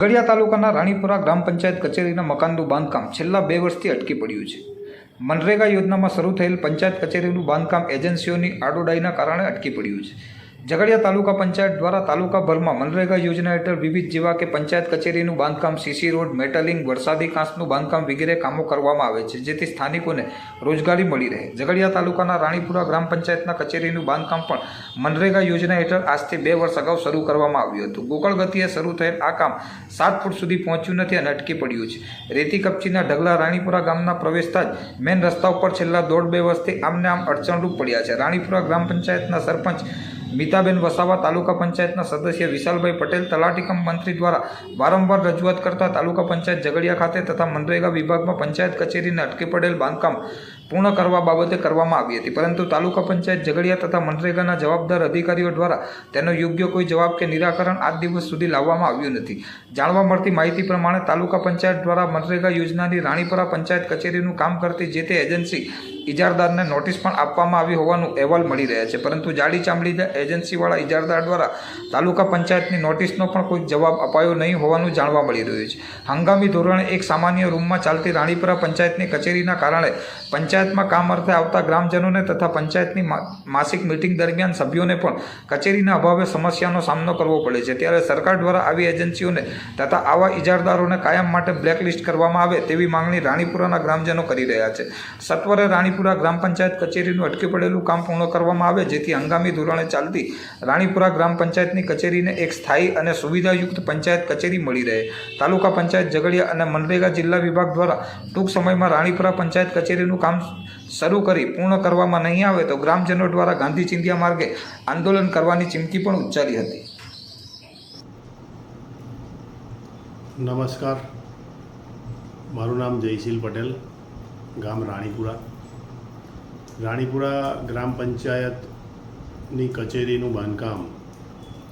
ઝઘડિયા તાલુકાના રાણીપુરા ગ્રામ પંચાયત કચેરીના મકાનનું બાંધકામ છેલ્લા બે વર્ષથી અટકી પડ્યું છે. મનરેગા યોજનામાં શરૂ થયેલ પંચાયત કચેરીનું બાંધકામ એજન્સીઓની આડોડાઈના કારણે અટકી પડ્યું છે. ઝઘડિયા તાલુકા પંચાયત દ્વારા તાલુકાભરમાં મનરેગા યોજના હેઠળ વિવિધ જેવા કે પંચાયત કચેરીનું બાંધકામ, સીસી રોડ, મેટલિંગ, વરસાદી કાંસનું બાંધકામ વગેરે કામો કરવામાં આવે છે, જેથી સ્થાનિકોને રોજગારી મળી રહે. ઝઘડિયા તાલુકાના રાણીપુરા ગ્રામ પંચાયતના કચેરીનું બાંધકામ પણ મનરેગા યોજના હેઠળ આજથી બે વર્ષ અગાઉ શરૂ કરવામાં આવ્યું હતું. ગોકળ ગતિએ શરૂ થયેલ આ કામ સાત ફૂટ સુધી પહોંચ્યું નથી અને અટકી પડ્યું છે. રેતી કપચીના ઢગલા રાણીપુરા ગામના પ્રવેશતા જ મેન રસ્તા ઉપર છેલ્લા દોઢ બે વર્ષથી આમને આમ અડચણરૂપ પડ્યા છે. રાણીપુરા ગ્રામ પંચાયતના સરપંચ મીતાબેન વસાવા તાલુકા પંચાયતના સદસ્ય વિશાલભાઈ પટેલ તલાટીકમ મંત્રી દ્વારા વારંવાર રજૂઆત કરતા તાલુકા પંચાયત ઝઘડિયા ખાતે તથા મનરેગા વિભાગમાં પંચાયત કચેરીને અટકી પડેલ બાંધકામ પૂર્ણ કરવા બાબતે કરવામાં આવી હતી. પરંતુ તાલુકા પંચાયત ઝઘડિયા તથા મનરેગાના જવાબદાર અધિકારીઓ દ્વારા તેનો યોગ્ય કોઈ જવાબ કે નિરાકરણ આજ દિવસ સુધી લાવવામાં આવ્યું નથી. જાણવા મળતી માહિતી પ્રમાણે તાલુકા પંચાયત દ્વારા મનરેગા યોજનાની રાણીપુરા પંચાયત કચેરીનું કામ કરતી જે તે એજન્સી ઇજારદારને નોટિસ પણ આપવામાં આવી હોવાનું અહેવાલ મળી રહ્યા છે. પરંતુ જાડી ચામડી એજન્સીવાળા ઇજારદાર દ્વારા તાલુકા પંચાયતની નોટિસનો પણ કોઈ જવાબ અપાયો નહીં હોવાનું જાણવા મળી રહ્યું છે. હંગામી ધોરણે એક સામાન્ય રૂમમાં ચાલતી રાણીપુરા પંચાયતની કચેરીના કારણે પંચાયતમાં કામ અર્થે આવતા ગ્રામજનોને તથા પંચાયતની માસિક મિટિંગ દરમિયાન સભ્યોને પણ કચેરીના અભાવે સમસ્યાનો સામનો કરવો પડે છે. ત્યારે સરકાર દ્વારા આવી એજન્સીઓને તથા આવા ઇજારદારોને કાયમ માટે બ્લેકલિસ્ટ કરવામાં આવે તેવી માંગણી રાણીપુરાના ગ્રામજનો કરી રહ્યા છે. સત્વરે રાણીપુરા ગ્રામ પંચાયત કચેરીનું અટકી પડેલું કામ પૂર્ણ કરવામાં આવે, જેથી હંગામી ધોરણે ચાલતી રાણીપુરા ગ્રામ પંચાયતની કચેરીને એક સ્થાયી અને સુવિધાયુક્ત પંચાયત કચેરી મળી રહે. તાલુકા પંચાયત ઝઘડિયા અને મનરેગા જિલ્લા વિભાગ દ્વારા ટૂંક સમયમાં રાણીપુરા પંચાયત કચેરીનું કામ શરૂ કરી પૂર્ણ કરવામાં નહીં આવે તો ગ્રામજનો દ્વારા ગાંધી ચિંધ્યા માર્ગે આંદોલન કરવાની ચીમકી પણ ઉચ્ચારી હતી. નમસ્કાર. મારું નામ જયશીલ પટેલ, ગામ રાણીપુરા. રાણીપુરા ગ્રામ પંચાયતની કચેરીનું બાંધકામ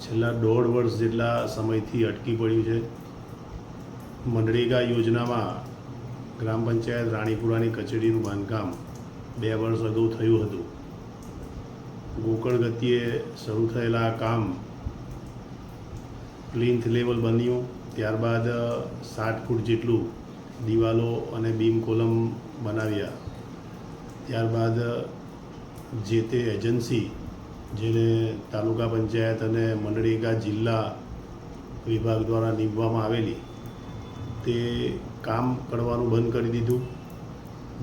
છેલ્લા દોઢ વર્ષ જેટલા સમયથી અટકી પડ્યું છે. મનરેગા યોજનામાં ગ્રામ પંચાયત રાણીપુરાની કચેરીનું બાંધકામ બે વર્ષ અગાઉ થયું હતું. ગોકળ ગતિએ શરૂ થયેલા કામ પ્લિન્થ લેવલ બન્યું. ત્યારબાદ સાઠ ફૂટ જેટલું દિવાલો અને બીમ કોલમ બનાવ્યા. ત્યારબાદ જે તે એજન્સી જેને તાલુકા પંચાયત અને મનરેગા જિલ્લા વિભાગ દ્વારા નીમવામાં આવેલી, તે કામ કરવાનું બંધ કરી દીધું.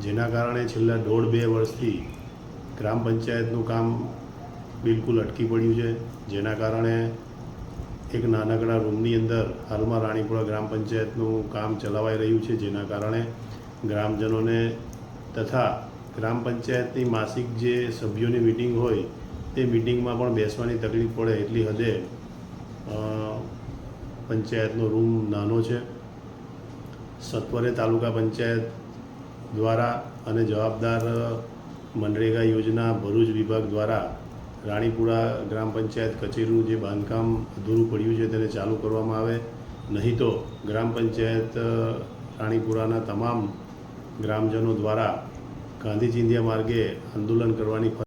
જેના કારણે છેલ્લા દોઢ બે વર્ષથી ગ્રામ પંચાયતનું કામ બિલકુલ અટકી પડ્યું છે. જેના કારણે એક નાનકડા રૂમની અંદર હાલમાં રાણીપુરા ગ્રામ પંચાયતનું કામ ચલાવાઈ રહ્યું છે. જેના કારણે ગ્રામજનોને તથા ગ્રામ પંચાયતની માસિક જે સભ્યોની મિટિંગ હોય, તે મિટિંગમાં પણ બેસવાની તકલીફ પડે એટલી હદે પંચાયતનો રૂમ નાનો છે. સત્વરે તાલુકા પંચાયત દ્વારા અને જવાબદાર મનરેગા યોજના ભરૂચ વિભાગ દ્વારા રાણીપુરા ગ્રામ પંચાયત કચેરીનું જે બાંધકામ અધૂરું પડ્યું છે તેને ચાલુ કરવામાં આવે. નહીં તો ગ્રામ પંચાયત રાણીપુરાના તમામ ગ્રામજનો દ્વારા ગાંધી ચિંધ્યા માર્ગે આંદોલન કરવાની